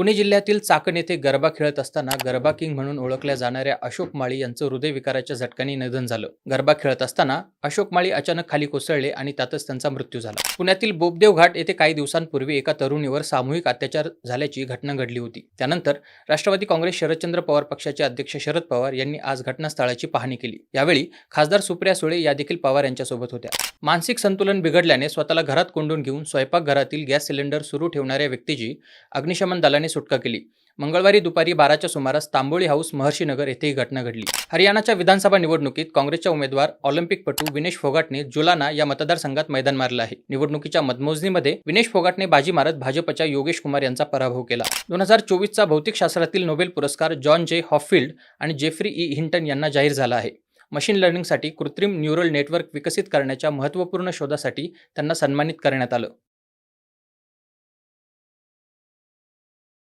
पुणे जिल्ह्यातील चाकण येथे गरबा खेळत असताना गरबा किंग म्हणून ओळखल्या जाणाऱ्या अशोक माळी यांचं हृदयविकाराच्या झटक्याने निधन झालं. गरबा खेळत असताना अशोक माळी अचानक खाली कोसळले आणि त्यातच त्यांचा मृत्यू झाला. पुण्यातील बोबदेव घाट येथे काही दिवसांपूर्वी एका तरुणीवर सामूहिक अत्याचार झाल्याची घटना घडली होती. त्यानंतर राष्ट्रवादी काँग्रेस शरदचंद्र पवार पक्षाचे अध्यक्ष शरद पवार यांनी आज घटनास्थळाची पाहणी केली. यावेळी खासदार सुप्रिया सुळे या देखील पवार यांच्यासोबत होत्या. मानसिक संतुलन बिघडल्याने स्वतःला घरात कोंडून घेऊन स्वयंपाकघरातील गॅस सिलेंडर सुरू ठेवणाऱ्या व्यक्तीची अग्निशमन दलाने सुटका केली. मंगळवारी दुपारी बाराच्या सुमारास तांबोळी हाऊस महर्षीनगर येथे ही घटना घडली. हरियाणाच्या विधानसभा निवडणुकीत काँग्रेसच्या उमेदवार ऑलिम्पिकपटू विनेश फोगाटने जुलाना या मतदारसंघात मैदान मारलं आहे. निवडणुकीच्या मतमोजणीमध्ये विनेश फोगाटने बाजी मारत भाजपच्या योगेश कुमार यांचा पराभव केला. दोन हजार चोवीसचा भौतिकशास्त्रातील नोबेल पुरस्कार जॉन जे हॉफिल्ड आणि जेफ्री ई हिंटन यांना जाहीर झाला आहे. मशीन लर्निंगसाठी कृत्रिम न्यूरल नेटवर्क विकसित करण्याच्या महत्त्वपूर्ण शोधासाठी त्यांना सन्मानित करण्यात आलं.